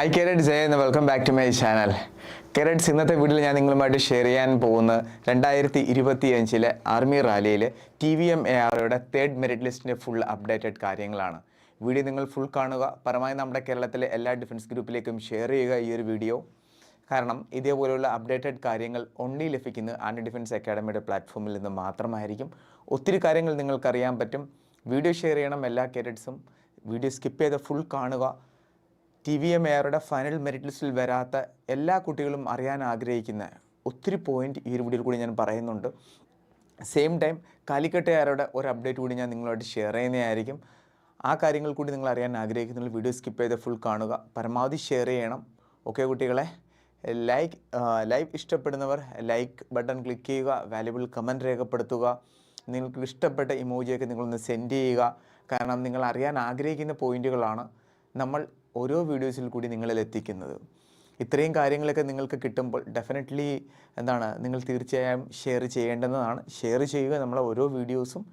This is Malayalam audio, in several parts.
ഹായ് കേരറ്റ് ജയ എന്ന് welcome back to my channel carrots ഇന്നത്തെ വീഡിയോയിൽ ഞാൻ നിങ്ങളുമായിട്ട് ഷെയർ ചെയ്യാൻ പോകുന്ന രണ്ടായിരത്തി ഇരുപത്തി അഞ്ചിലെ ആർമി റാലിയിൽ ടി വി എം എ ആറുടെ തേർഡ് മെറിറ്റ് ലിസ്റ്റിന്റെ ഫുൾ അപ്ഡേറ്റഡ് കാര്യങ്ങളാണ്. വീഡിയോ നിങ്ങൾ ഫുൾ കാണുക. പരമായി നമ്മുടെ കേരളത്തിലെ എല്ലാ ഡിഫൻസ് ഗ്രൂപ്പിലേക്കും ഷെയർ ചെയ്യുക ഈ ഒരു വീഡിയോ കാരണം ഇതേപോലെയുള്ള അപ്ഡേറ്റഡ് കാര്യങ്ങൾ ഓൺലി ലഭിക്കുന്നത് ആൻഡി ഡിഫൻസ് അക്കാഡമിയുടെ പ്ലാറ്റ്ഫോമിൽ നിന്ന് മാത്രമായിരിക്കും. ഒത്തിരി കാര്യങ്ങൾ നിങ്ങൾക്കറിയാൻ പറ്റും. വീഡിയോ ഷെയർ ചെയ്യണം എല്ലാ കേരറ്റ്സും വീഡിയോ സ്കിപ്പ് ചെയ്ത് ഫുൾ കാണുക. ടി വി എം എയറുടെ ഫൈനൽ മെറിറ്റ് ലിസ്റ്റിൽ വരാത്ത എല്ലാ കുട്ടികളും അറിയാൻ ആഗ്രഹിക്കുന്ന ഒത്തിരി പോയിന്റ് ഈ ഒരു വീഡിയോയിൽ കൂടി ഞാൻ പറയുന്നുണ്ട്. സെയിം ടൈം കാലിക്കട്ട് എയറുടെ ഒരു അപ്ഡേറ്റ് കൂടി ഞാൻ നിങ്ങളുമായിട്ട് ഷെയർ ചെയ്യുന്നതായിരിക്കും. ആ കാര്യങ്ങൾ കൂടി നിങ്ങൾ അറിയാൻ ആഗ്രഹിക്കുന്ന വീഡിയോ സ്കിപ്പ് ചെയ്ത് ഫുൾ കാണുക. പരമാവധി ഷെയർ ചെയ്യണം. ഓക്കെ കുട്ടികളെ? ലൈക്ക് ലൈവ് ഇഷ്ടപ്പെടുന്നവർ ലൈക്ക് ബട്ടൺ ക്ലിക്ക് ചെയ്യുക. വാല്യുബിൾ കമന്റ് രേഖപ്പെടുത്തുക. നിങ്ങൾക്ക് ഇഷ്ടപ്പെട്ട ഇമോജിയൊക്കെ നിങ്ങളൊന്ന് സെൻഡ് ചെയ്യുക. കാരണം നിങ്ങൾ അറിയാൻ ആഗ്രഹിക്കുന്ന പോയിന്റുകളാണ് നമ്മൾ ഓരോ വീഡിയോസിൽ കൂടി നിങ്ങളിൽ എത്തിക്കുന്നത്. ഇത്രയും കാര്യങ്ങളൊക്കെ നിങ്ങൾക്ക് കിട്ടുമ്പോൾ ഡെഫിനറ്റ്ലി എന്താണ് നിങ്ങൾ തീർച്ചയായും ഷെയർ ചെയ്യേണ്ടതാണ്. ഷെയർ ചെയ്യുക നമ്മളെ ഓരോ വീഡിയോസും.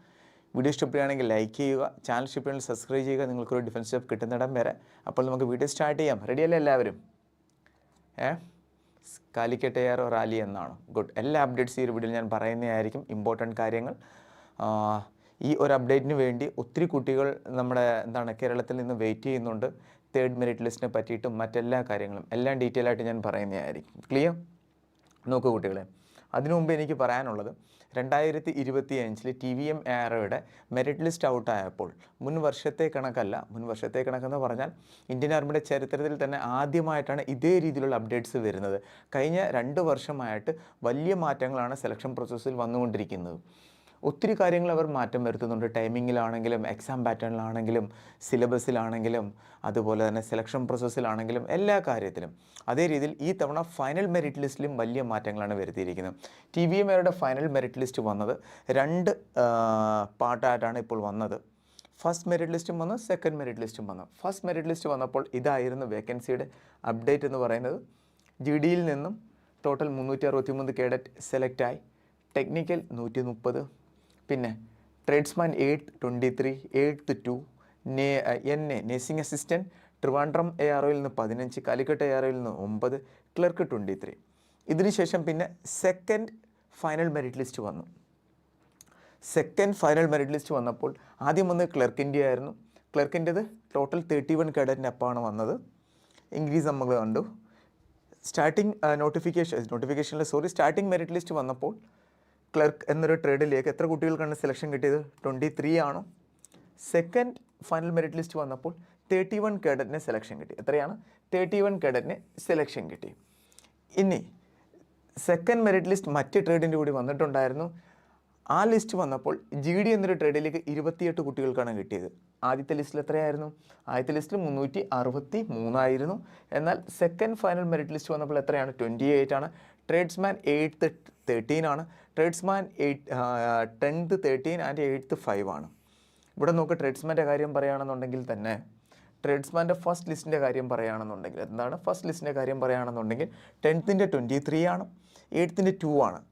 വീഡിയോ ഇഷ്ടപ്പെടുകയാണെങ്കിൽ ലൈക്ക് ചെയ്യുക ചാനൽ ഇഷ്ടപ്പെടുകയാണെങ്കിൽ സബ്സ്ക്രൈബ് ചെയ്യുക. നിങ്ങൾക്കൊരു ഡിഫൻസ് സ്റ്റെപ്പ് കിട്ടുന്നിടം വരെ. അപ്പോൾ നമുക്ക് വീഡിയോ സ്റ്റാർട്ട് ചെയ്യാം. റെഡിയല്ലേ എല്ലാവരും? ഏ? കാലിക്കട്ട് എയർ റാലി എന്നാണ്. ഗുഡ് എല്ലാ അപ്ഡേറ്റ്സ് ഈ ഒരു വീഡിയോയിൽ ഞാൻ പറയുന്നതായിരിക്കും. ഇമ്പോർട്ടന്റ് കാര്യങ്ങൾ. ഈ ഒരു അപ്ഡേറ്റിന് വേണ്ടി ഒത്തിരി കുട്ടികൾ നമ്മുടെ എന്താണ് കേരളത്തിൽ നിന്ന് വെയിറ്റ് ചെയ്യുന്നുണ്ട്. തേർഡ് മെറിറ്റ് ലിസ്റ്റിനെ പറ്റിയിട്ടും മറ്റെല്ലാ കാര്യങ്ങളും എല്ലാം ഡീറ്റെയിൽ ആയിട്ട് ഞാൻ പറയുന്നതായിരിക്കും. ക്ലിയർ നോക്കൂ കുട്ടികളെ. അതിനു മുമ്പ് എനിക്ക് പറയാനുള്ളത് രണ്ടായിരത്തി ഇരുപത്തി അഞ്ചിൽ ടി വി എം എയറോയുടെ മെറിറ്റ് ലിസ്റ്റ് ഔട്ടായപ്പോൾ മുൻ വർഷത്തെ കണക്കല്ല മുൻ വർഷത്തെ കണക്കെന്ന് പറഞ്ഞാൽ ഇന്ത്യൻ ആർമിയുടെ ചരിത്രത്തിൽ തന്നെ ആദ്യമായിട്ടാണ് ഇതേ രീതിയിലുള്ള അപ്ഡേറ്റ്സ് വരുന്നത്. കഴിഞ്ഞ രണ്ട് വർഷമായിട്ട് വലിയ മാറ്റങ്ങളാണ് സെലക്ഷൻ പ്രോസസ്സിൽ വന്നുകൊണ്ടിരിക്കുന്നത്. ഒത്തിരി കാര്യങ്ങൾ അവർ മാറ്റം വരുത്തുന്നുണ്ട്. ടൈമിങ്ങിലാണെങ്കിലും എക്സാം പാറ്റേണിലാണെങ്കിലും സിലബസിലാണെങ്കിലും അതുപോലെ തന്നെ സെലക്ഷൻ പ്രോസസ്സിലാണെങ്കിലും എല്ലാ കാര്യത്തിലും. അതേ രീതിയിൽ ഈ തവണ ഫൈനൽ മെറിറ്റ് ലിസ്റ്റിലും വലിയ മാറ്റങ്ങളാണ് വരുത്തിയിരിക്കുന്നത്. ടി വി എമ്മയുടെ ഫൈനൽ മെറിറ്റ് ലിസ്റ്റ് വന്നത് രണ്ട് പാർട്ടായിട്ടാണ് ഇപ്പോൾ വന്നത്. ഫസ്റ്റ് മെറിറ്റ് ലിസ്റ്റും വന്നു സെക്കൻഡ് മെറിറ്റ് ലിസ്റ്റും വന്നു. ഫസ്റ്റ് മെറിറ്റ് ലിസ്റ്റ് വന്നപ്പോൾ ഇതായിരുന്നു വേക്കൻസിയുടെ അപ്ഡേറ്റ് എന്ന് പറയുന്നത്. ജി ഡിയിൽ നിന്നും ടോട്ടൽ മുന്നൂറ്റി അറുപത്തി മൂന്ന് കേഡറ്റ് സെലക്റ്റായി ടെക്നിക്കൽ നൂറ്റി മുപ്പത് പിന്നെ tradesman eight twenty three eighth two N A nursing assistant Trivandrum A R ഒയിൽ നിന്ന് പതിനഞ്ച് കാലിക്കട്ട് എ ആർ ഒയിൽ നിന്ന് ഒമ്പത് ക്ലർക്ക് ട്വന്റി ത്രീ ഇതിനുശേഷം പിന്നെ സെക്കൻഡ് ഫൈനൽ മെറിറ്റ് ലിസ്റ്റ് വന്നു. സെക്കൻഡ് ഫൈനൽ മെറിറ്റ് ലിസ്റ്റ് വന്നപ്പോൾ ആദ്യം വന്ന് ക്ലർക്കിന്റെ ആയിരുന്നു. ക്ലർക്കിന്റെത് ടോട്ടൽ തേർട്ടി വൺ കേഡറ്റിന്റെ അപ്പാണ് വന്നത്. ഇൻക്രീസ് നമ്മൾ കണ്ടു. സ്റ്റാർട്ടിംഗ് നോട്ടിഫിക്കേഷൻ നോട്ടിഫിക്കേഷനിൽ സോറി സ്റ്റാർട്ടിംഗ് മെറിറ്റ് ലിസ്റ്റ് വന്നപ്പോൾ ക്ലർക്ക് എന്നൊരു ട്രേഡിലേക്ക് എത്ര കുട്ടികൾക്കാണ് സെലക്ഷൻ കിട്ടിയത്? ട്വന്റി ത്രീ ആണ്? സെക്കൻഡ് ഫൈനൽ മെറിറ്റ് ലിസ്റ്റ് വന്നപ്പോൾ തേർട്ടി വൺ കേഡറ്റിന് സെലക്ഷൻ കിട്ടി. എത്രയാണ്? തേർട്ടി വൺ കേഡറ്റിന് സെലക്ഷൻ കിട്ടി. ഇനി സെക്കൻഡ് മെറിറ്റ് ലിസ്റ്റ് മറ്റ് ട്രേഡിന്റെ കൂടി വന്നിട്ടുണ്ടായിരുന്നു. ആ ലിസ്റ്റ് വന്നപ്പോൾ ജി ഡി എന്നൊരു ട്രേഡിലേക്ക് ഇരുപത്തിയെട്ട് കുട്ടികൾക്കാണ് കിട്ടിയത്. ആദ്യത്തെ ലിസ്റ്റിൽ എത്രയായിരുന്നു? ആദ്യത്തെ ലിസ്റ്റിൽ മുന്നൂറ്റി അറുപത്തി മൂന്നായിരുന്നു എന്നാൽ സെക്കൻഡ് ഫൈനൽ മെറിറ്റ് ലിസ്റ്റ് വന്നപ്പോൾ എത്രയാണ്? ട്വന്റി എയ്റ്റ് ആണ്. ട്രേഡ്സ്മാൻ എയ്റ്റ് തേർട്ടീൻ ആണ്. Tradesman eight tenth thirteen and eighth five ആണ്. ഇവിടെ നോക്ക് ട്രേഡ്സ്മാന്റെ കാര്യം പറയുകയാണെന്നുണ്ടെങ്കിൽ തന്നെ ട്രേഡ്സ്മാന്റെ ഫസ്റ്റ് ലിസ്റ്റിന്റെ കാര്യം പറയുകയാണെന്നുണ്ടെങ്കിൽ എന്താണ്? ഫസ്റ്റ് ലിസ്റ്റിന്റെ കാര്യം പറയുകയാണെന്നുണ്ടെങ്കിൽ ടെൻത്തിന്റെ ട്വന്റി ത്രീ ആണ് എയ്ത്തിന്റെ ടു ആണ്.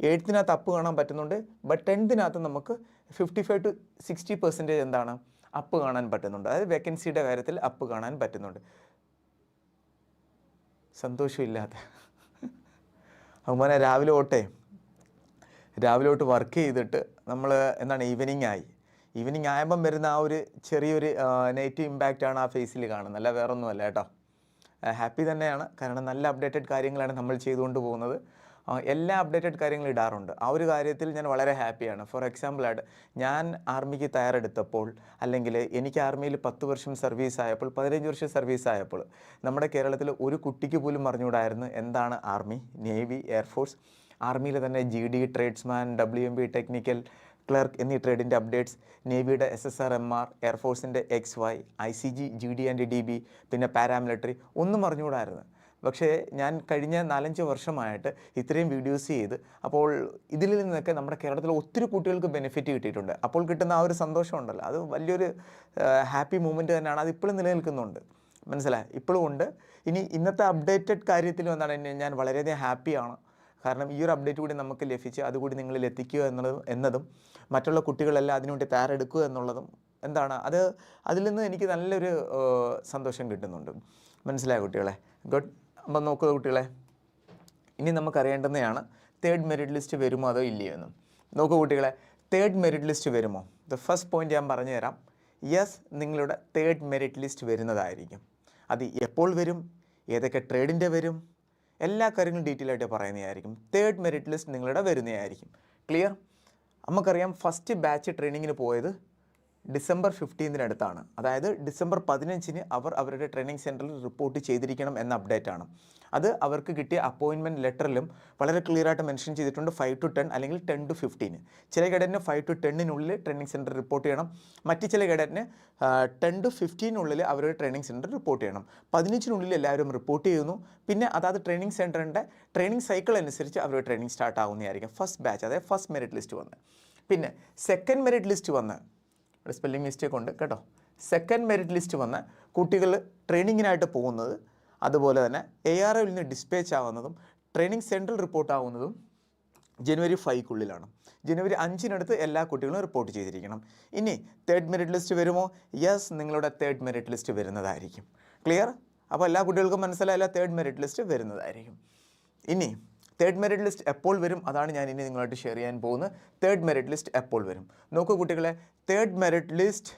എയ്ത്തിനകത്ത് അപ്പ് കാണാൻ പറ്റുന്നുണ്ട് ബട്ട് ടെൻത്തിനകത്ത് നമുക്ക് fifty five to sixty percentage എന്താണ്? അപ്പ് കാണാൻ പറ്റുന്നുണ്ട്. അതായത് വേക്കൻസിയുടെ കാര്യത്തിൽ അപ്പ് കാണാൻ പറ്റുന്നുണ്ട്. സന്തോഷമില്ലാത്ത. അവന്മാരെ രാവിലെ തൊട്ടേ രാവിലെ തൊട്ട് വർക്ക് ചെയ്തിട്ട് നമ്മൾ എന്താണ് ഈവനിങ് ആയി. ഈവനിങ് ആയപ്പം വരുന്ന ആ ഒരു ചെറിയൊരു നെഗറ്റീവ് ആണ് ആ ഫേസിൽ കാണുന്നത്. അല്ല വേറൊന്നുമല്ല കേട്ടോ. ഹാപ്പി തന്നെയാണ്. കാരണം നല്ല അപ്ഡേറ്റഡ് കാര്യങ്ങളാണ് നമ്മൾ ചെയ്തുകൊണ്ട് പോകുന്നത്. എല്ലാ അപ്ഡേറ്റഡ് കാര്യങ്ങളും ഇടാറുണ്ട്. ആ ഒരു കാര്യത്തിൽ ഞാൻ വളരെ ഹാപ്പിയാണ് ഫോർ എക്സാമ്പിളായിട്ട് ഞാൻ ആർമിക്ക് തയ്യാറെടുത്തപ്പോൾ അല്ലെങ്കിൽ എനിക്ക് ആർമിയിൽ പത്ത് വർഷം സർവീസ് ആയപ്പോൾ പതിനഞ്ച് വർഷം സർവീസ് ആയപ്പോൾ നമ്മുടെ കേരളത്തിൽ ഒരു കുട്ടിക്ക് പോലും അറിഞ്ഞുകൂടായിരുന്നു എന്താണ് ആർമി നേവി എയർഫോഴ്സ് ആർമിയിൽ തന്നെ G D tradesman W M B technical clerk എന്നീ ട്രേഡിന്റെ updates നേവിയുടെ S S R M R എയർഫോഴ്സിന്റെ X Y I C G G D and D B പിന്നെ പാരാമിലിറ്ററി ഒന്നും അറിഞ്ഞുകൂടായിരുന്നു. പക്ഷേ ഞാൻ കഴിഞ്ഞ നാലഞ്ച് വർഷമായിട്ട് ഇത്രയും വീഡിയോസ് ചെയ്ത് അപ്പോൾ ഇതിൽ നിന്നൊക്കെ നമ്മുടെ കേരളത്തിൽ ഒത്തിരി കുട്ടികൾക്ക് ബെനിഫിറ്റ് കിട്ടിയിട്ടുണ്ട്. അപ്പോൾ കിട്ടുന്ന ആ ഒരു സന്തോഷം ഉണ്ടല്ലോ. അത് വലിയൊരു ഹാപ്പി മൂമെന്റ് തന്നെയാണ്. അത് ഇപ്പോഴും നിലനിൽക്കുന്നുണ്ട്. മനസ്സിലായി? ഇപ്പോഴും ഉണ്ട്. ഇനി ഇന്നത്തെ അപ്ഡേറ്റഡ് കാര്യത്തിൽ വന്നാണ് ഞാൻ വളരെയധികം ഹാപ്പിയാണ് കാരണം ഈ ഒരു അപ്ഡേറ്റ് കൂടി നമുക്ക് ലഭിച്ച് അതുകൂടി നിങ്ങളിൽ എത്തിക്കുക എന്നുള്ളതും എന്നതും മറ്റുള്ള കുട്ടികളെല്ലാം അതിനുവേണ്ടി തയ്യാറെടുക്കുക എന്നുള്ളതും എന്താണ്? അത് അതിൽ നിന്ന് എനിക്ക് നല്ലൊരു സന്തോഷം കിട്ടുന്നുണ്ട്. മനസ്സിലായ കുട്ടികളെ? ഗുഡ്. അപ്പം നോക്കുക കുട്ടികളെ. ഇനി നമുക്കറിയേണ്ടുന്നതാണ് തേർഡ് മെറിറ്റ് ലിസ്റ്റ് വരുമോ അതോ ഇല്ലയോ എന്നും. നോക്കൂ കുട്ടികളെ. തേർഡ് മെറിറ്റ് ലിസ്റ്റ് വരുമോ? ദ ഫസ്റ്റ് പോയിന്റ് ഞാൻ പറഞ്ഞു തരാം യെസ് നിങ്ങളുടെ തേർഡ് മെറിറ്റ് ലിസ്റ്റ് വരുന്നതായിരിക്കും. അത് എപ്പോൾ വരും? ഏതൊക്കെ ട്രേഡിന്റെ വരും? എല്ലാ കാര്യങ്ങളും ഡീറ്റെയിൽ ആയിട്ട് പറയുന്നതായിരിക്കും. തേർഡ് മെറിറ്റ് ലിസ്റ്റ് നിങ്ങളുടെ വരുന്നതായിരിക്കും. ക്ലിയർ നമുക്കറിയാം ഫസ്റ്റ് ബാച്ച് ട്രെയിനിങ്ങിന് പോയത് ഡിസംബർ ഫിഫ്റ്റീനിനടുത്താണ് അതായത് ഡിസംബർ പതിനഞ്ചിന് അവർ അവരുടെ ട്രെയിനിങ് സെന്ററിൽ റിപ്പോർട്ട് ചെയ്തിരിക്കണം എന്ന അപ്ഡേറ്റ് ആണ്. അത് അവർക്ക് കിട്ടിയ അപ്പോയിൻമെന്റ് ലെറ്ററിലും വളരെ ക്ലിയർ ആയിട്ട് മെൻഷൻ ചെയ്തിട്ടുണ്ട് ഫൈവ് ടു ടെൻ അല്ലെങ്കിൽ ടെൻ ടു ഫിഫ്റ്റീൻ ചില കേഡറ്റിന് ഫൈവ് ടു ടെന്നിനുള്ളിൽ ട്രെയിനിങ് സെന്റർ റിപ്പോർട്ട് ചെയ്യണം. മറ്റ് ചില കേഡറ്റിന് ടെൻ ടു ഫിഫ്റ്റീനുള്ളിൽ അവരുടെ ട്രെയിനിങ് സെന്റർ റിപ്പോർട്ട് ചെയ്യണം. പതിനഞ്ചിനുള്ളിൽ എല്ലാവരും റിപ്പോർട്ട് ചെയ്യുന്നു. പിന്നെ അതായത് ട്രെയിനിങ് സെന്ററിന്റെ ട്രെയിനിങ് സൈക്കിൾ അനുസരിച്ച് അവരുടെ ട്രെയിനിങ് സ്റ്റാർട്ട് ആവുന്നതായിരിക്കും. ഫസ്റ്റ് ബാച്ച് അതായത് ഫസ്റ്റ് മെറിറ്റ് ലിസ്റ്റ് വന്ന്. പിന്നെ സെക്കൻഡ് മെറിറ്റ് ലിസ്റ്റ് വന്ന്. ഇവിടെ സ്പെല്ലിംഗ് മിസ്റ്റേക്ക് ഉണ്ട് കേട്ടോ. സെക്കൻഡ് മെറിറ്റ് ലിസ്റ്റ് വന്ന് കുട്ടികൾ ട്രെയിനിങ്ങിനായിട്ട് പോകുന്നത് അതുപോലെ തന്നെ എ ആർ ഒയിൽ നിന്ന് ഡിസ്പേച്ച് ആവുന്നതും ട്രെയിനിങ് സെൻട്രൽ റിപ്പോർട്ട് ആവുന്നതും ജനുവരി ഫൈവ്ക്കുള്ളിലാണ് ജനുവരി അഞ്ചിനടുത്ത് എല്ലാ കുട്ടികളും റിപ്പോർട്ട് ചെയ്തിരിക്കണം. ഇനി തേർഡ് മെറിറ്റ് ലിസ്റ്റ് വരുമോ? യെസ് നിങ്ങളുടെ തേർഡ് മെറിറ്റ് ലിസ്റ്റ് വരുന്നതായിരിക്കും. ക്ലിയർ അപ്പോൾ എല്ലാ കുട്ടികൾക്കും മനസ്സിലായില്ല തേർഡ് മെറിറ്റ് ലിസ്റ്റ് വരുന്നതായിരിക്കും. ഇനി തേർഡ് മെറിറ്റ് ലിസ്റ്റ് എപ്പോൾ വരും? അതാണ് ഞാൻ ഇനി നിങ്ങളായിട്ട് ഷെയർ ചെയ്യാൻ പോകുന്നത്. തേർഡ് മെറിറ്റ് ലിസ്റ്റ് എപ്പോൾ വരും? നോക്കൂ കുട്ടികളെ തേർഡ് മെറിറ്റ് ലിസ്റ്റ്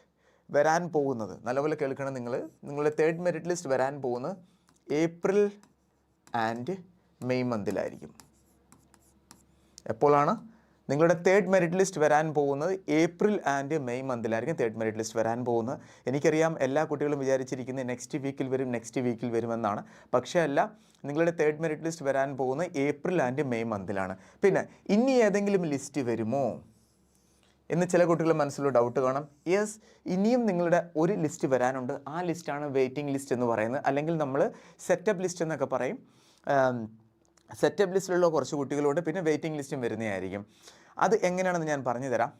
വരാൻ പോകുന്നത്. നല്ലപോലെ കേൾക്കണം നിങ്ങൾ നിങ്ങളുടെ തേർഡ് മെറിറ്റ് ലിസ്റ്റ് വരാൻ പോകുന്നത് ഏപ്രിൽ ആൻഡ് മെയ് മന്തിലായിരിക്കും എപ്പോഴാണ് നിങ്ങളുടെ തേർഡ് മെറിറ്റ് ലിസ്റ്റ് വരാൻ പോകുന്നത് ഏപ്രിൽ ആൻഡ് മെയ് മന്തിലായിരിക്കും തേർഡ് മെറിറ്റ് ലിസ്റ്റ് വരാൻ പോകുന്നത്. എനിക്കറിയാം എല്ലാ കുട്ടികളും വിചാരിച്ചിരിക്കുന്നത് നെക്സ്റ്റ് വീക്കിൽ വരും നെക്സ്റ്റ് വീക്കിൽ വരുമെന്നാണ് പക്ഷേ അല്ല നിങ്ങളുടെ തേർഡ് മെറിറ്റ് ലിസ്റ്റ് വരാൻ പോകുന്നത് ഏപ്രിൽ ആൻഡ് മെയ് മന്തിലാണ് പിന്നെ ഇനി ഏതെങ്കിലും ലിസ്റ്റ് വരുമോ? എന്ന് ചില കുട്ടികളുടെ മനസ്സിൽ ഡൗട്ട് കാണാം. യെസ് ഇനിയും നിങ്ങളുടെ ഒരു ലിസ്റ്റ് വരാനുണ്ട്. ആ ലിസ്റ്റാണ് വെയിറ്റിംഗ് ലിസ്റ്റ് എന്ന് പറയുന്നത്. അല്ലെങ്കിൽ നമ്മൾ സെറ്റപ്പ് ലിസ്റ്റ് എന്നൊക്കെ പറയും. സെറ്റപ്പ് ലിസ്റ്റിലുള്ള കുറച്ച് കുട്ടികളുണ്ട്. പിന്നെ വെയിറ്റിംഗ് ലിസ്റ്റും വരുന്നതായിരിക്കും. അത് എങ്ങനെയാണെന്ന് ഞാൻ പറഞ്ഞു തരാം.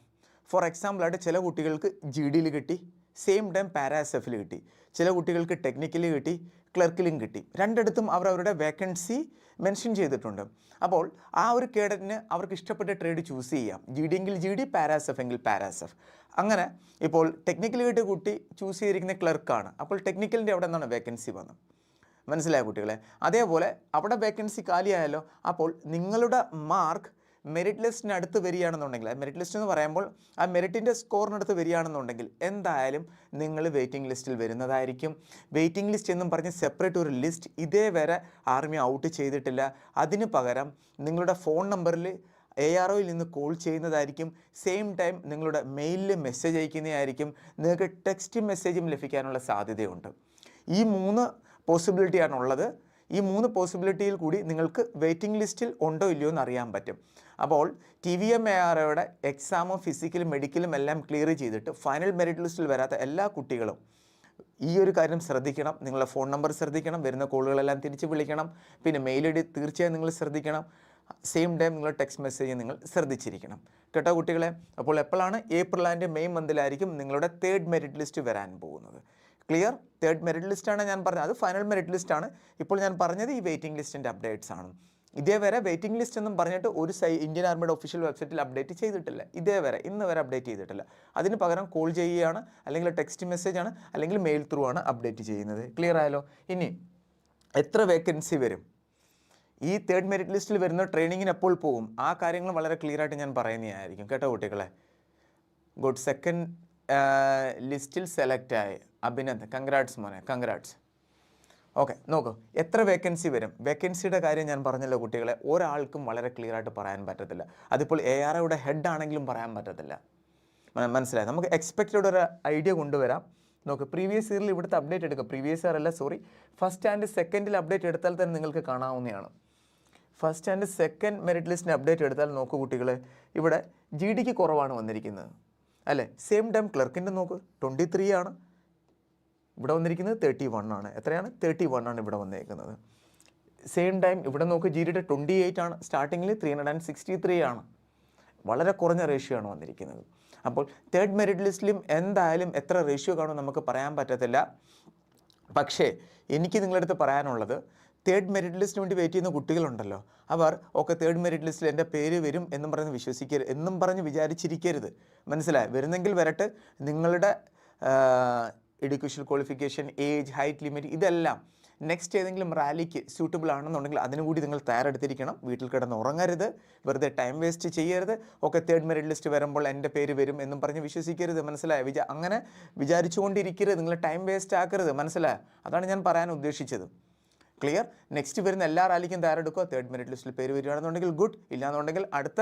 ഫോർ എക്സാമ്പിളായിട്ട് ചില കുട്ടികൾക്ക് ജി ഡിയിൽ കിട്ടി സെയിം ടൈം പാരാസെഫിൽ കിട്ടി. ചില കുട്ടികൾക്ക് ടെക്നിക്കലി കിട്ടി ക്ലർക്കിലും കിട്ടി. രണ്ടിടത്തും അവർ അവരുടെ വേക്കൻസി മെൻഷൻ ചെയ്തിട്ടുണ്ട്. അപ്പോൾ ആ ഒരു കേഡറ്റിന് അവർക്ക് ഇഷ്ടപ്പെട്ട ട്രേഡ് ചൂസ് ചെയ്യാം. ജി ഡി എങ്കിൽ ജി ഡി പാരാസെഫ് എങ്കിൽ പാരാസെഫ് അങ്ങനെ ഇപ്പോൾ ടെക്നിക്കലി കിട്ടിയ കുട്ടി ചൂസ് ചെയ്തിരിക്കുന്ന ക്ലർക്കാണ് അപ്പോൾ ടെക്നിക്കലിന്റെ അവിടെ നിന്നാണ് വേക്കൻസി വന്നത് മനസ്സിലായ കുട്ടികളെ? അതേപോലെ അവിടെ വേക്കൻസി കാലിയായല്ലോ അപ്പോൾ നിങ്ങളുടെ മാർക്ക് മെറിറ്റ് ലിസ്റ്റിനടുത്ത് വരികയാണെന്നുണ്ടെങ്കിൽ മെറിറ്റ് ലിസ്റ്റ് എന്ന് പറയുമ്പോൾ ആ മെറിറ്റിന്റെ സ്കോറിനടുത്ത് വരികയാണെന്നുണ്ടെങ്കിൽ എന്തായാലും നിങ്ങൾ വെയിറ്റിംഗ് ലിസ്റ്റിൽ വരുന്നതായിരിക്കും. വെയിറ്റിംഗ് ലിസ്റ്റ് എന്നും പറഞ്ഞ് സെപ്പറേറ്റ് ഒരു ലിസ്റ്റ് ഇതേവരെ ആർമി ഔട്ട് ചെയ്തിട്ടില്ല. അതിന് പകരം നിങ്ങളുടെ ഫോൺ നമ്പറിൽ എ ആർ ഒയിൽ നിന്ന് കോൾ ചെയ്യുന്നതായിരിക്കും. സെയിം ടൈം നിങ്ങളുടെ മെയിലിൽ മെസ്സേജ് അയക്കുന്നതായിരിക്കും. നിങ്ങൾക്ക് ടെക്സ്റ്റ് മെസ്സേജും ലഭിക്കാനുള്ള സാധ്യതയുണ്ട്. ഈ മൂന്ന് പോസിബിലിറ്റിയാണ് ഉള്ളത് ഈ മൂന്ന് പോസിബിലിറ്റിയിൽ കൂടി നിങ്ങൾക്ക് വെയിറ്റിംഗ് ലിസ്റ്റിൽ ഉണ്ടോ ഇല്ലയോ എന്ന് അറിയാൻ പറ്റും. അപ്പോൾ T V M A R ഒയുടെ എക്സാമും ഫിസിക്കലും മെഡിക്കലും എല്ലാം ക്ലിയർ ചെയ്തിട്ട് ഫൈനൽ മെറിറ്റ് ലിസ്റ്റിൽ വരാത്ത എല്ലാ കുട്ടികളും ഈ ഒരു കാര്യം ശ്രദ്ധിക്കണം. നിങ്ങളുടെ ഫോൺ നമ്പർ ശ്രദ്ധിക്കണം. വരുന്ന കോളുകളെല്ലാം തിരിച്ച് വിളിക്കണം. പിന്നെ മെയിൽ ഐ ഡി തീർച്ചയായും നിങ്ങൾ ശ്രദ്ധിക്കണം. സെയിം ടൈം നിങ്ങൾ ടെക്സ്റ്റ് മെസ്സേജ് നിങ്ങൾ ശ്രദ്ധിച്ചിരിക്കണം. കേട്ടോ കുട്ടികളെ? അപ്പോൾ എപ്പോഴാണ് ഏപ്രിൽ ആൻഡ് മെയ് മന്തിലായിരിക്കും നിങ്ങളുടെ തേർഡ് മെറിറ്റ് ലിസ്റ്റ് വരാൻ പോകുന്നത്. ക്ലിയർ തേർഡ് മെറിറ്റ് ലിസ്റ്റാണ് ഞാൻ പറഞ്ഞത്. അത് ഫൈനൽ മെറിറ്റ് ലിസ്റ്റാണ് ഇപ്പോൾ ഞാൻ പറഞ്ഞത് ഈ വെയിറ്റിംഗ് ലിസ്റ്റിന്റെ അപ്ഡേറ്റ്സ് ആണ്. ഇതേവരെ വെയിറ്റിംഗ് ലിസ്റ്റ് എന്നും പറഞ്ഞിട്ട് ഒരു സൈ ഇന്ത്യൻ ആർമിയുടെ ഒഫീഷ്യൽ വെബ്സൈറ്റിൽ അപ്ഡേറ്റ് ചെയ്തിട്ടില്ല. ഇതേവരെ ഇന്ന് വരെ അപ്ഡേറ്റ് ചെയ്തിട്ടില്ല. അതിന് പകരം കോൾ ചെയ്യുകയാണ് അല്ലെങ്കിൽ ടെക്സ്റ്റ് മെസ്സേജ് ആണ് അല്ലെങ്കിൽ മെയിൽ ത്രൂ ആണ് അപ്ഡേറ്റ് ചെയ്യുന്നത്. ക്ലിയർ ആയാലോ ഇനി എത്ര വേക്കൻസി വരും? ഈ തേർഡ് മെറിറ്റ് ലിസ്റ്റിൽ വരുന്ന ട്രെയിനിങ്ങിന് എപ്പോൾ പോകും? ആ കാര്യങ്ങൾ വളരെ ക്ലിയർ ആയിട്ട് ഞാൻ പറയുന്നതായിരിക്കും. കേട്ടോ കുട്ടികളെ? ഗുഡ് സെക്കൻഡ് ലിസ്റ്റിൽ സെലക്ട് അഭിനന്ദ് കൺഗ്രാറ്റ്സ് മോനെ കൺഗ്രാറ്റ്സ് ഓക്കെ നോക്കൂ എത്ര വേക്കൻസി വരും? വേക്കൻസിയുടെ കാര്യം ഞാൻ പറഞ്ഞല്ലോ കുട്ടികളെ ഒരാൾക്കും വളരെ ക്ലിയർ ആയിട്ട് പറയാൻ പറ്റത്തില്ല. അതിപ്പോൾ എ ആർ ഒയുടെ ഹെഡ് ആണെങ്കിലും പറയാൻ പറ്റത്തില്ല. മന- മനസ്സിലായി? നമുക്ക് എക്സ്പെക്റ്റഡ് ഒരു ഐഡിയ കൊണ്ടുവരാം. നോക്ക് പ്രീവിയസ് ഇയറിൽ ഇവിടുത്തെ അപ്ഡേറ്റ് എടുക്കുക പ്രീവിയസ് ഇയർ അല്ല സോറി ഫസ്റ്റ് ആൻഡ് സെക്കൻഡിൽ അപ്ഡേറ്റ് എടുത്താൽ തന്നെ നിങ്ങൾക്ക് കാണാവുന്നതാണ്. ഫസ്റ്റ് ആൻഡ് സെക്കൻഡ് മെറിറ്റ് ലിസ്റ്റിന് അപ്ഡേറ്റ് എടുത്താൽ നോക്കൂ കുട്ടികളെ ഇവിടെ ജി ഡിക്ക് കുറവാണ് വന്നിരിക്കുന്നത്. അല്ലേ? സെയിം ടൈം ക്ലർക്കിന്റെ നോക്ക് ട്വന്റി ത്രീ ആണ്. ഇവിടെ വന്നിരിക്കുന്നത് തേർട്ടി വൺ ആണ്. എത്രയാണ്? തേർട്ടി വൺ ആണ് ഇവിടെ വന്നേക്കുന്നത്. സെയിം ടൈം ഇവിടെ നോക്ക് ജി ഡിയുടെ ട്വന്റി എയ്റ്റ് ആണ്. സ്റ്റാർട്ടിങ്ങിൽ three hundred and sixty three ആണ്. വളരെ കുറഞ്ഞ റേഷ്യോ ആണ് വന്നിരിക്കുന്നത്. അപ്പോൾ തേർഡ് മെറിറ്റ് ലിസ്റ്റിലും എന്തായാലും എത്ര റേഷ്യോ കാണും നമുക്ക് പറയാൻ പറ്റത്തില്ല. പക്ഷേ എനിക്ക് നിങ്ങളടുത്ത് പറയാനുള്ളത് തേർഡ് മെറിറ്റ് ലിസ്റ്റിന് വേണ്ടി വെയിറ്റ് ചെയ്യുന്ന കുട്ടികളുണ്ടല്ലോ. അവർ ഒക്കെ തേർഡ് മെറിറ്റ് ലിസ്റ്റിൽ എന്റെ പേര് വരും എന്നും പറഞ്ഞ് വിശ്വസിക്കരുത് എന്നും പറഞ്ഞ് വിചാരിച്ചിരിക്കരുത്. മനസ്സിലായി? വരുന്നെങ്കിൽ വരട്ടെ. നിങ്ങളുടെ education qualification age height limit ഇതെല്ലാം നെക്സ്റ്റ് ഏതെങ്കിലും റാലിക്ക് സ്യൂട്ടബിൾ ആണെന്നുണ്ടെങ്കിൽ അതിനു കൂടി നിങ്ങൾ തയ്യാറെടുത്തിരിക്കണം. വീട്ടിൽ കിടന്ന് ഉറങ്ങരുത്. വെറുതെ ടൈം വേസ്റ്റ് ചെയ്യരുത്. ഒക്കെ തേർഡ് മെറിറ്റ് ലിസ്റ്റ് വരുമ്പോൾ എന്റെ പേര് വരും എന്നും പറഞ്ഞ് വിശ്വസിക്കരുത്. മനസ്സിലായ? വിചാ അങ്ങനെ വിചാരിച്ചുകൊണ്ടിരിക്കരുത്. നിങ്ങൾ ടൈം വേസ്റ്റ് ആക്കരുത്. മനസ്സിലായ? അതാണ് ഞാൻ പറയാൻ ഉദ്ദേശിച്ചത്. ക്ലിയർ നെക്സ്റ്റ് വരുന്ന എല്ലാ റാലിക്കും തയ്യാറെടുക്കുക തേർഡ് മെറിറ്റ് ലിസ്റ്റിൽ പേര് വരികയാണെന്നുണ്ടെങ്കിൽ ഗുഡ് ഇല്ലാന്നുണ്ടെങ്കിൽ അടുത്ത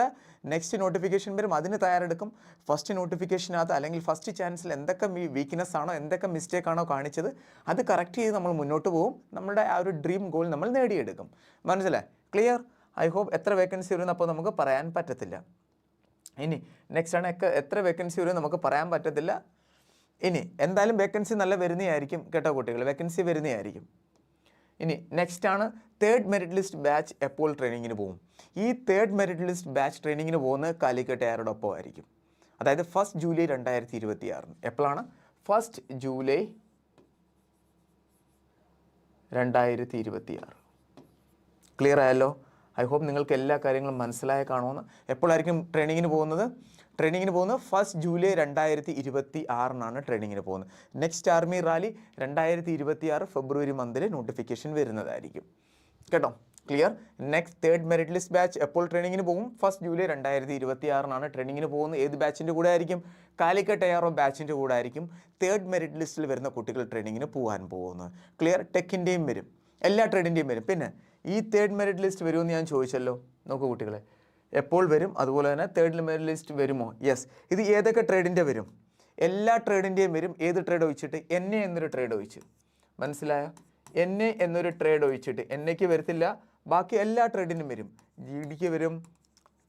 നെക്സ്റ്റ് നോട്ടിഫിക്കേഷൻ വരും അതിന് തയ്യാറെടുക്കും. ഫസ്റ്റ് നോട്ടിഫിക്കേഷനകത്ത് അല്ലെങ്കിൽ ഫസ്റ്റ് ചാൻസിൽ എന്തൊക്കെ വീക്ക്നെസ് ആണോ എന്തൊക്കെ മിസ്റ്റേക്ക് ആണോ കാണിച്ചത് അത് കറക്റ്റ് ചെയ്ത് നമ്മൾ മുന്നോട്ട് പോകും നമ്മുടെ ആ ഒരു ഡ്രീം ഗോൾ നമ്മൾ നേടിയെടുക്കും. മനസ്സിലായി ക്ലിയർ ഐ ഹോപ്പ് എത്ര വേക്കൻസി വരും അപ്പോൾ നമുക്ക് പറയാൻ പറ്റത്തില്ല. ഇനി നെക്സ്റ്റ് ആണ് എത്ര വേക്കൻസി വരും നമുക്ക് പറയാൻ പറ്റത്തില്ല. ഇനി എന്തായാലും വേക്കൻസി നല്ല വരുന്നതായിരിക്കും കേട്ടോ കുട്ടികൾ വേക്കൻസി വരുന്നതായിരിക്കും. ഇനി നെക്സ്റ്റ് ആണ് തേർഡ് മെറിറ്റ് ലിസ്റ്റ് ബാച്ച് എപ്പോൾ ട്രെയിനിങ്ങിന് പോകും. ഈ തേർഡ് മെറിറ്റ് ലിസ്റ്റ് ബാച്ച് ട്രെയിനിങ്ങിന് പോകുന്നത് കാലിക്കറ്റ് എയറോടൊപ്പം ആയിരിക്കും. അതായത് ഫസ്റ്റ് ജൂലൈ രണ്ടായിരത്തി ഇരുപത്തി ആറിന് എപ്പോഴാണ് ഫസ്റ്റ് ജൂലൈ രണ്ടായിരത്തി ഇരുപത്തി ആറ് ക്ലിയർ ആയല്ലോ? ഐ ഹോപ്പ് നിങ്ങൾക്ക് എല്ലാ കാര്യങ്ങളും മനസ്സിലായ കാണുമെന്ന്. എപ്പോഴായിരിക്കും ട്രെയിനിങ്ങിന് പോകുന്നത്. ട്രെയിനിങ്ങിന് പോകുന്നത് ഫസ്റ്റ് ജൂലൈ രണ്ടായിരത്തി ഇരുപത്തി ആറിനാണ് ട്രെയിനിങ്ങിന് പോകുന്നത്. നെക്സ്റ്റ് ആർമി റാലി രണ്ടായിരത്തി ഇരുപത്തി ആറ് ഫെബ്രുവരി മന്തിൽ നോട്ടിഫിക്കേഷൻ വരുന്നതായിരിക്കും. കേട്ടോ? Clear next third merit list batch എപ്പോൾ ട്രെയിനിങ്ങിന് പോകും? ഫസ്റ്റ് ജൂലൈ രണ്ടായിരത്തി ഇരുപത്തി ആറിനാണ് ട്രെയിനിങ്ങിന് പോകുന്നത്. ഏത് ബാച്ചിന്റെ കൂടെ ആയിരിക്കും? കാലിക്കറ്റ് എയറോ ബാച്ചിന്റെ കൂടെ ആയിരിക്കും. തേർഡ് മെറിറ്റ് ലിസ്റ്റിൽ വരുന്ന കുട്ടികൾ ട്രെയിനിങ്ങിന് പോകാൻ പോകുന്നത്. ക്ലിയർ ടെക്കിന്റെയും വരും. എല്ലാ ട്രേഡിന്റെയും വരും. പിന്നെ ഈ തേർഡ് മെറിറ്റ് ലിസ്റ്റ് വരുമെന്ന് ഞാൻ ചോദിച്ചല്ലോ. നോക്കൂ കുട്ടികളെ. എപ്പോൾ വരും? അതുപോലെ തന്നെ തേർഡ് ലിസ്റ്റ് വരുമോ? യെസ് ഇത് ഏതൊക്കെ ട്രേഡിന്റെ വരും? എല്ലാ ട്രേഡിന്റെയും വരും. ഏത് ട്രേഡ് ഒഴിച്ചിട്ട്? എന്നെ എന്നൊരു ട്രേഡ് ഒഴിച്ച്. മനസ്സിലായോ? എന്നെ എന്നൊരു ട്രേഡ് ഒഴിച്ചിട്ട്. എന്നയ്ക്ക് വരത്തില്ല. ബാക്കി എല്ലാ ട്രേഡിനും വരും. ജി ഡിക്ക് വരും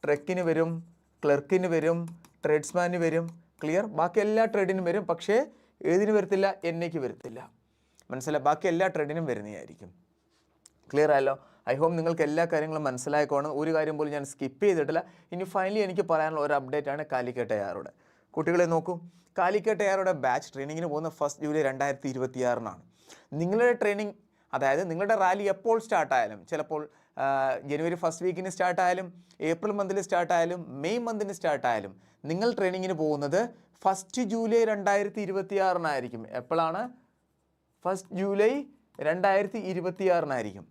ട്രക്കിന് വരും ക്ലർക്കിന് വരും ട്രേഡ്സ്മാന് വരും. ക്ലിയർ ബാക്കി എല്ലാ ട്രേഡിനും വരും. പക്ഷേ ഏതിന് വരത്തില്ല? എന്നയ്ക്ക് വരത്തില്ല. മനസ്സിലായി? ബാക്കി എല്ലാ ട്രേഡിനും വരുന്നതായിരിക്കും. ക്ലിയർ ആയല്ലോ? ഐ ഹോപ്പ് നിങ്ങൾക്ക് എല്ലാ കാര്യങ്ങളും മനസ്സിലായിക്കോണം. ഒരു കാര്യം പോലും ഞാൻ സ്കിപ്പ് ചെയ്തിട്ടില്ല. ഇനി ഫൈനലി എനിക്ക് പറയാനുള്ള ഒരു അപ്ഡേറ്റ് ആണ് കാലിക്കറ്റ് എയറുടെ കുട്ടികളെ നോക്കൂ. കാലിക്കറ്റ് എയറുടെ ബാച്ച് ട്രെയിനിങ്ങിന് പോകുന്ന ഫസ്റ്റ് ജൂലൈ രണ്ടായിരത്തി ഇരുപത്തി ആറിനാണ് നിങ്ങളുടെ ട്രെയിനിങ് അതായത് നിങ്ങളുടെ റാലി എപ്പോൾ സ്റ്റാർട്ടായാലും ചിലപ്പോൾ ജനുവരി ഫസ്റ്റ് വീക്കിന് സ്റ്റാർട്ടായാലും ഏപ്രിൽ മന്തിൽ സ്റ്റാർട്ടായാലും മെയ് മന്തിന് സ്റ്റാർട്ടായാലും നിങ്ങൾ ട്രെയിനിങ്ങിന് പോകുന്നത് ഫസ്റ്റ് ജൂലൈ രണ്ടായിരത്തി ഇരുപത്തി ആറിനായിരിക്കും എപ്പോഴാണ്? ഫസ്റ്റ് ജൂലൈ രണ്ടായിരത്തി ഇരുപത്തിയാറിനായിരിക്കും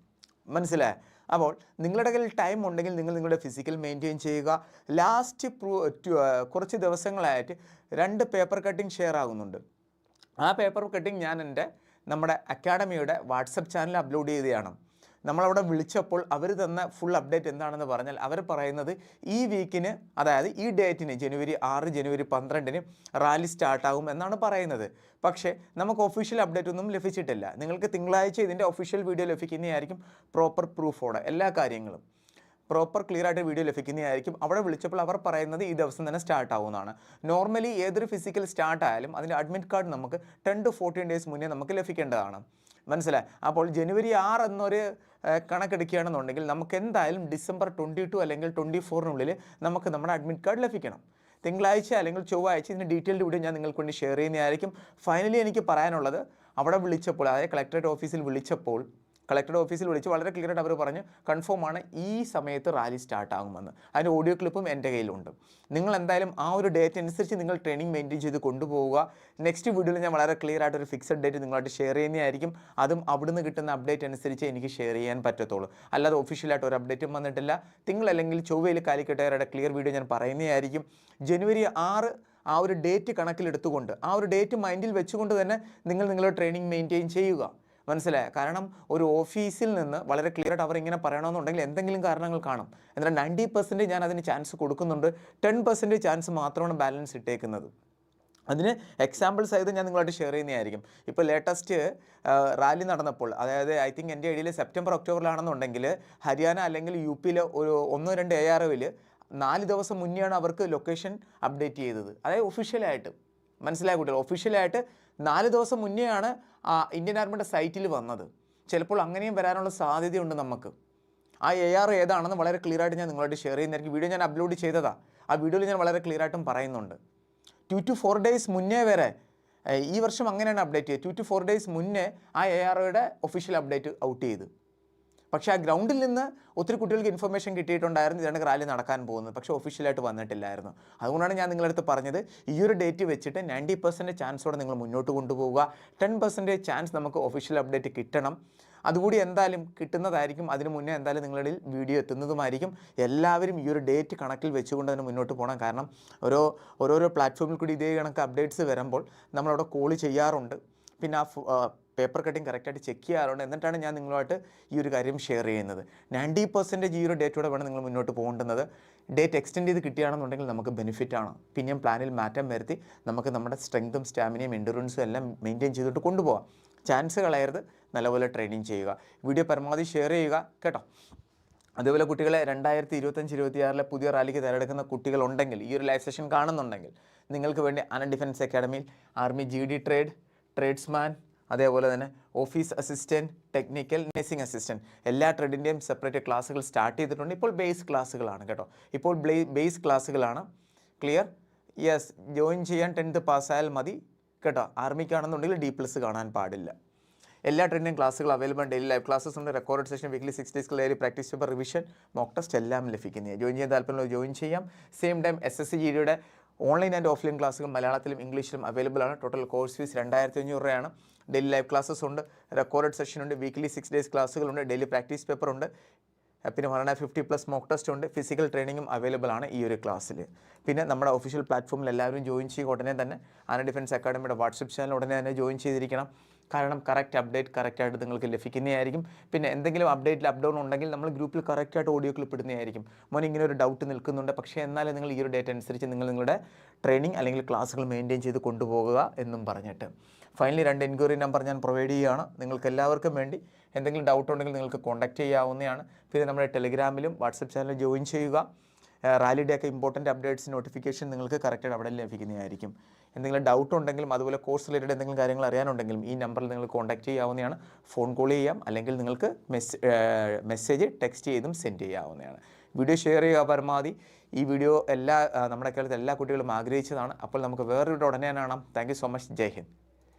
മനസ്സിലായോ? അപ്പോൾ നിങ്ങളുടെ കയ്യിൽ ടൈം ഉണ്ടെങ്കിൽ നിങ്ങൾ നിങ്ങളുടെ ഫിസിക്കൽ മെയിന്റെയിൻ ചെയ്യുക. ലാസ്റ്റ് കുറച്ച് ദിവസങ്ങളായിട്ട് രണ്ട് പേപ്പർ കട്ടിംഗ് ഷെയർ ആകുന്നുണ്ട്. ആ പേപ്പർ കട്ടിംഗ് ഞാൻ എന്റെ നമ്മുടെ അക്കാഡമിയുടെ വാട്സപ്പ് ചാനൽ അപ്ലോഡ് ചെയ്തതാണ്. നമ്മളവിടെ വിളിച്ചപ്പോൾ അവർ തന്ന ഫുൾ അപ്ഡേറ്റ് എന്താണെന്ന് പറഞ്ഞാൽ അവർ പറയുന്നത് ഈ വീക്കിന് അതായത് ഈ ഡേറ്റിന് ജനുവരി ആറ് ജനുവരി പന്ത്രണ്ടിന് റാലി സ്റ്റാർട്ടാകും എന്നാണ് പറയുന്നത്. പക്ഷേ നമുക്ക് ഒഫീഷ്യൽ അപ്ഡേറ്റ് ഒന്നും ലഭിച്ചിട്ടില്ല. നിങ്ങൾക്ക് തിങ്കളാഴ്ച ഇതിന്റെ ഒഫീഷ്യൽ വീഡിയോ ലഭിക്കുന്നതായിരിക്കും പ്രോപ്പർ പ്രൂഫോടെ എല്ലാ കാര്യങ്ങളും. പ്രോപ്പർ ക്ലിയർ ആയിട്ട് വീഡിയോ ലഭിക്കുന്നതായിരിക്കും. അവിടെ വിളിച്ചപ്പോൾ അവർ പറയുന്നത് ഈ ദിവസം തന്നെ സ്റ്റാർട്ട് ആവുന്നതാണ്. നോർമലി ഏതൊരു ഫിസിക്കൽ സ്റ്റാർട്ട് ആയാലും അതിന്റെ അഡ്മിറ്റ് കാർഡ് നമുക്ക് ടെൻ ടു ഫോർട്ടീൻ ഡേയ്സ് മുന്നേ നമുക്ക് ലഭിക്കേണ്ടതാണ്. മനസ്സിലായി? അപ്പോൾ ജനുവരി ആറ് എന്നൊരു കണക്കെടുക്കുകയാണെന്നുണ്ടെങ്കിൽ നമുക്ക് എന്തായാലും ഡിസംബർ ട്വന്റി ടു അല്ലെങ്കിൽ ട്വന്റി ഫോറിനുള്ളിൽ നമുക്ക് നമ്മുടെ അഡ്മിറ്റ് കാർഡ് ലഭിക്കണം. തിങ്കളാഴ്ച അല്ലെങ്കിൽ ചൊവ്വാഴ്ച ഇതിന്റെ ഡീറ്റെയിൽഡ് വീഡിയോ ഞാൻ നിങ്ങൾക്ക് വേണ്ടി ഷെയർ ചെയ്യുന്നതായിരിക്കും. ഫൈനലി എനിക്ക് പറയാനുള്ളത് അവിടെ വിളിച്ചപ്പോൾ അതായത് കളക്ടറേറ്റ് ഓഫീസിൽ വിളിച്ചപ്പോൾ കളക്ടർ ഓഫീസിൽ വിളിച്ച് വളരെ ക്ലിയർ ആയിട്ട് അവർ പറഞ്ഞു കൺഫേം ആണ് ഈ സമയത്ത് റാലി സ്റ്റാർട്ട് ആകുമെന്ന് അതിന്റെ ഓഡിയോ ക്ലിപ്പും എന്റെ കയ്യിലുണ്ട്. നിങ്ങൾ എന്തായാലും ആ ഒരു ഡേറ്റ് അനുസരിച്ച് നിങ്ങൾ ട്രെയിനിങ് മെയിന്റെയിൻ ചെയ്ത് കൊണ്ടുപോവുക. നെക്സ്റ്റ് വീഡിയോയിൽ ഞാൻ വളരെ ക്ലിയർ ആയിട്ട് ഒരു ഫിക്സഡ് ഡേറ്റ് നിങ്ങളായിട്ട് ഷെയർ ചെയ്യുന്നതായിരിക്കും. അതും അവിടുന്ന് കിട്ടുന്ന അപ്ഡേറ്റ് അനുസരിച്ച് എനിക്ക് ഷെയർ ചെയ്യാൻ പറ്റത്തുള്ളൂ. അല്ലാതെ ഒഫീഷ്യലായിട്ട് ഒരു അപ്ഡേറ്റും വന്നിട്ടില്ല. തിങ്കൾ അല്ലെങ്കിൽ ചൊവ്വയിൽ കാലിക്കട്ടുകാരുടെ ക്ലിയർ വീഡിയോ ഞാൻ പറയുന്നതായിരിക്കും. ജനുവരി ആറ് ആ ഒരു ഡേറ്റ് കണക്കിലെടുത്തുകൊണ്ട് ആ ഒരു ഡേറ്റ് മൈൻഡിൽ വെച്ചുകൊണ്ട് തന്നെ നിങ്ങൾ നിങ്ങളുടെ ട്രെയിനിങ് മെയിന്റെയിൻ ചെയ്യുക. മനസ്സിലായ? കാരണം ഒരു ഓഫീസിൽ നിന്ന് വളരെ ക്ലിയർ ആയിട്ട് അവർ ഇങ്ങനെ പറയണമെന്നുണ്ടെങ്കിൽ എന്തെങ്കിലും കാരണങ്ങൾ കാണും. എന്നാൽ നയന്റി പെർസെന്റ് ഞാൻ അതിന് ചാൻസ് കൊടുക്കുന്നുണ്ട്. ടെൻ പെർസെന്റ് ചാൻസ് മാത്രമാണ് ബാലൻസ് ഇട്ടേക്കുന്നത്. അതിന് എക്സാമ്പിൾസ് ആയത് ഞാൻ നിങ്ങളായിട്ട് ഷെയർ ചെയ്യുന്നതായിരിക്കും. ഇപ്പോൾ ലേറ്റസ്റ്റ് റാലി നടന്നപ്പോൾ അതായത് ഐ തിങ്ക് എന്റെ ഇടയിൽ സെപ്റ്റംബർ ഒക്ടോബറിലാണെന്നുണ്ടെങ്കിൽ ഹരിയാന അല്ലെങ്കിൽ യു പിയിലെ ഒരു ഒന്നോ രണ്ട് എ ആർ ഒയിൽ നാല് ദിവസം മുന്നെയാണ് അവർക്ക് ലൊക്കേഷൻ അപ്ഡേറ്റ് ചെയ്തത്. അതായത് ഒഫീഷ്യലായിട്ട് മനസ്സിലായ കുട്ടികൾ ഒഫീഷ്യലായിട്ട് നാല് ദിവസം മുന്നെയാണ് ഇന്ത്യൻ ആർമിയുടെ സൈറ്റിൽ വന്നത്. ചിലപ്പോൾ അങ്ങനെയും വരാനുള്ള സാധ്യതയുണ്ട് നമുക്ക്. ആ എ ആർ ഏതാണെന്ന് വളരെ ക്ലിയർ ആയിട്ട് ഞാൻ നിങ്ങളോട് ഷെയർ ചെയ്യുന്നതായിരിക്കും. വീഡിയോ ഞാൻ അപ്ലോഡ് ചെയ്തതാ. ആ വീഡിയോയിൽ ഞാൻ വളരെ ക്ലിയർ ആയിട്ടും പറയുന്നുണ്ട്. ടു ടു ഫോർ ഡേയ്സ് മുന്നേ വരെ ഈ വർഷം അങ്ങനെയാണ് അപ്ഡേറ്റ് ചെയ്തത്. ടു ടു ഫോർ ഡേയ്സ് മുന്നേ ആ എ ആർഒയുടെ ഒഫീഷ്യൽ അപ്ഡേറ്റ് ഔട്ട് ചെയ്ത്. പക്ഷേ ആ ഗ്രൗണ്ടിൽ നിന്ന് ഒത്തിരി കുട്ടികൾക്ക് ഇൻഫർമേഷൻ കിട്ടിയിട്ടുണ്ടായിരുന്നു. ഇതാണ് റാലി നടക്കാൻ പോകുന്നത്. പക്ഷേ ഒഫീഷ്യലായിട്ട് വന്നിട്ടില്ലായിരുന്നു. അതുകൊണ്ടാണ് ഞാൻ നിങ്ങളടുത്ത് പറഞ്ഞത് ഈ ഒരു ഡേറ്റ് വെച്ചിട്ട് നയന്റി പെർസെന്റ് ചാൻസോടെ നിങ്ങൾ മുന്നോട്ട് കൊണ്ടുപോവുക. ടെൻ പെർസെന്റേജ് ചാൻസ് നമുക്ക് ഒഫീഷ്യൽ അപ്ഡേറ്റ് കിട്ടണം. അതുകൂടി എന്തായാലും കിട്ടുന്നതായിരിക്കും. അതിന് മുന്നേ എന്തായാലും നിങ്ങളുടെ വീഡിയോ എത്തുന്നതുമായിരിക്കും. എല്ലാവരും ഈ ഒരു ഡേറ്റ് കണക്കിൽ വെച്ചുകൊണ്ട് തന്നെ മുന്നോട്ട് പോകണം. കാരണം ഓരോ ഓരോരോ പ്ലാറ്റ്ഫോമിൽ കൂടി ഇതേ കണക്ക് അപ്ഡേറ്റ്സ് വരുമ്പോൾ നമ്മളവിടെ കോൾ ചെയ്യാറുണ്ട്. പിന്നെ ആ പേപ്പർ കട്ടിങ് കറക്റ്റായിട്ട് ചെക്ക് ചെയ്യാറുണ്ട്. എന്നിട്ടാണ് ഞാൻ നിങ്ങളുമായിട്ട് ഈ ഒരു കാര്യം ഷെയർ ചെയ്യുന്നത്. നയന്റി പെർസെന്റേജ് ഈ ഒരു ഡേറ്റോടെ വേണം നിങ്ങൾ മുന്നോട്ട് പോകേണ്ടത് ഡേറ്റ് എക്സ്റ്റെൻഡ് ചെയ്ത് കിട്ടുകയാണെന്നുണ്ടെങ്കിൽ നമുക്ക് ബെനിഫിറ്റ് ആണ്. പിന്നെയും പ്ലാനിൽ മാറ്റം വരുത്തി നമുക്ക് നമ്മുടെ സ്ട്രെങ്ത്തും സ്റ്റാമിനയും എൻഡുറൻസും എല്ലാം മെയിന്റെയിൻ ചെയ്തിട്ട് കൊണ്ടുപോകാം. ചാൻസ് കളയരുത്. നല്ലപോലെ ട്രെയിനിങ് ചെയ്യുക. വീഡിയോ പരമാവധി ഷെയർ ചെയ്യുക. കേട്ടോ? അതുപോലെ കുട്ടികളെ രണ്ടായിരത്തി ഇരുപത്തഞ്ച് ഇരുപത്തിയാറിലെ പുതിയ റാലിക്ക് തിരഞ്ഞെടുക്കുന്ന കുട്ടികളുണ്ടെങ്കിൽ ഈ ഒരു ലൈവ് സെഷൻ കാണുന്നുണ്ടെങ്കിൽ നിങ്ങൾക്ക് വേണ്ടി അന defence അക്കാഡമിയിൽ army G D trade tradesman അതേപോലെ തന്നെ office assistant technical nursing assistant എല്ലാ ട്രേഡിന്റെയും സെപ്പറേറ്റ് ക്ലാസ്സുകൾ സ്റ്റാർട്ട് ചെയ്തിട്ടുണ്ട്. ഇപ്പോൾ ബേസ് ക്ലാസ്സുകളാണ് കേട്ടോ. ഇപ്പോൾ ബേസ് ക്ലാസ്സുകളാണ് ക്ലിയർ യെസ് ജോയിൻ ചെയ്യാൻ ടെൻത്ത് പാസ്സായാൽ മതി കേട്ടോ. ആർമിക്കാണെന്നുണ്ടെങ്കിൽ ഡി പ്ലസ് കാണാൻ പാടില്ല. എല്ലാ ട്രെൻഡിങ് ക്ലാസ്സുകൾ അവൈലബിൾ ഡെയിലി ലൈവ് ക്ലാസ്സസ് ഉണ്ട്. Record session weekly six days daily practice paper revision mock test എല്ലാം ലഭിക്കുന്നത് ജോയിൻ ചെയ്യാൻ താല്പര്യമുള്ള ജോയിൻ ചെയ്യാം. Same time S S C ജിയുടെ ഓൺലൈൻ ആൻഡ് ഓഫ്ലൈൻ ക്ലാസ്സുകൾ മലയാളത്തിലും ഇംഗ്ലീഷിലും അവൈലബിൾ ആണ്. ടോട്ടൽ കോഴ്സ് ഫീസ് രണ്ടായിരത്തി അഞ്ഞൂറ് രൂപയാണ്. ഡെയിലി ലൈവ് ക്ലാസ്സസ് ഉണ്ട്. റെക്കോർഡ് സെഷൻ ഉണ്ട്. വീക്ക്ലി സിക്സ് ഡേയ്സ് ക്ലാസ്സുകളുണ്ട് ഡെയിലി പ്രാക്ടീസ് പേപ്പർ ഉണ്ട്. പിന്നെ one and fifty plus mock test ഉണ്ട്. ഫിസിക്കൽ ട്രെയിനിങ്ങും അവൈലബിൾ ആണ് ഈ ഒരു ക്ലാസ്സിൽ പിന്നെ നമ്മുടെ ഒഫീഷ്യൽ പ്ലാറ്റ്ഫോമിൽ എല്ലാവരും ജോയിൻ ചെയ്യുക ഉടനെ തന്നെ ആന ഡിഫൻസ് അക്കാഡമിയുടെ വാട്സപ്പ് ചാനൽ ഉടനെ തന്നെ ജോയിൻ ചെയ്തിരിക്കണം. കാരണം കറക്റ്റ് അപ്ഡേറ്റ് കറക്റ്റായിട്ട് നിങ്ങൾക്ക് ലഭിക്കുന്നതായിരിക്കും. പിന്നെ എന്തെങ്കിലും അപ്ഡേറ്റിൽ അപ്ഡൗൺ ഉണ്ടെങ്കിൽ നമ്മൾ ഗ്രൂപ്പിൽ കറക്റ്റായിട്ട് ഓഡിയോ ക്ലിപ്പ് ഇടുന്നതായിരിക്കും. മോൻ ഇങ്ങനെ ഒരു ഡൗട്ട് നിൽക്കുന്നുണ്ട്. പക്ഷേ എന്നാലും നിങ്ങൾ ഈ ഒരു ഡേറ്റ് അനുസരിച്ച് നിങ്ങൾ നിങ്ങളുടെ ട്രെയിനിങ് അല്ലെങ്കിൽ ക്ലാസ്സുകൾ മെയിന്റെയിൻ ചെയ്ത് കൊണ്ടുപോകുക എന്നും പറഞ്ഞിട്ട്. ഫൈനലി രണ്ട് എൻക്വയറി നമ്പർ ഞാൻ പ്രൊവൈഡ് ചെയ്യുകയാണ്. നിങ്ങൾക്ക് എല്ലാവർക്കും വേണ്ടി എന്തെങ്കിലും ഡൗട്ട് ഉണ്ടെങ്കിൽ നിങ്ങൾക്ക് കോൺടാക്റ്റ് ചെയ്യാവുന്നതാണ്. പിന്നെ നമ്മുടെ ടെലിഗ്രാമിലും വാട്സപ്പ് ചാനലിൽ ജോയിൻ ചെയ്യുക. റാലിയുടെ ഒക്കെ ഇമ്പോർട്ടന്റ് അപ്ഡേറ്റ്സ് നോട്ടിഫിക്കേഷൻ നിങ്ങൾക്ക് കറക്റ്റായിട്ട് അവിടെ ലഭിക്കുന്നതായിരിക്കും. എന്തെങ്കിലും ഡൗട്ട് ഉണ്ടെങ്കിലും അതുപോലെ കോഴ്സ് റിലേറ്റഡ് എന്തെങ്കിലും കാര്യങ്ങൾ അറിയാനുണ്ടെങ്കിലും ഈ നമ്പറിൽ നിങ്ങൾ കോൺടാക്റ്റ് ചെയ്യാവുന്നതാണ്. ഫോൺ കോൾ ചെയ്യാം അല്ലെങ്കിൽ നിങ്ങൾക്ക് മെസ് മെസ്സേജ് ടെക്സ്റ്റ് ചെയ്തും സെൻഡ് ചെയ്യാവുന്നതാണ്. വീഡിയോ ഷെയർ ചെയ്യുക പരമാവധി. ഈ വീഡിയോ എല്ലാ നമ്മുടെ കേരളത്തിലെ എല്ലാ കുട്ടികളും ആഗ്രഹിച്ചതാണ്. അപ്പോൾ നമുക്ക് വേറൊരു ഉടനെ കാണാം. Thank so much Jai Hind.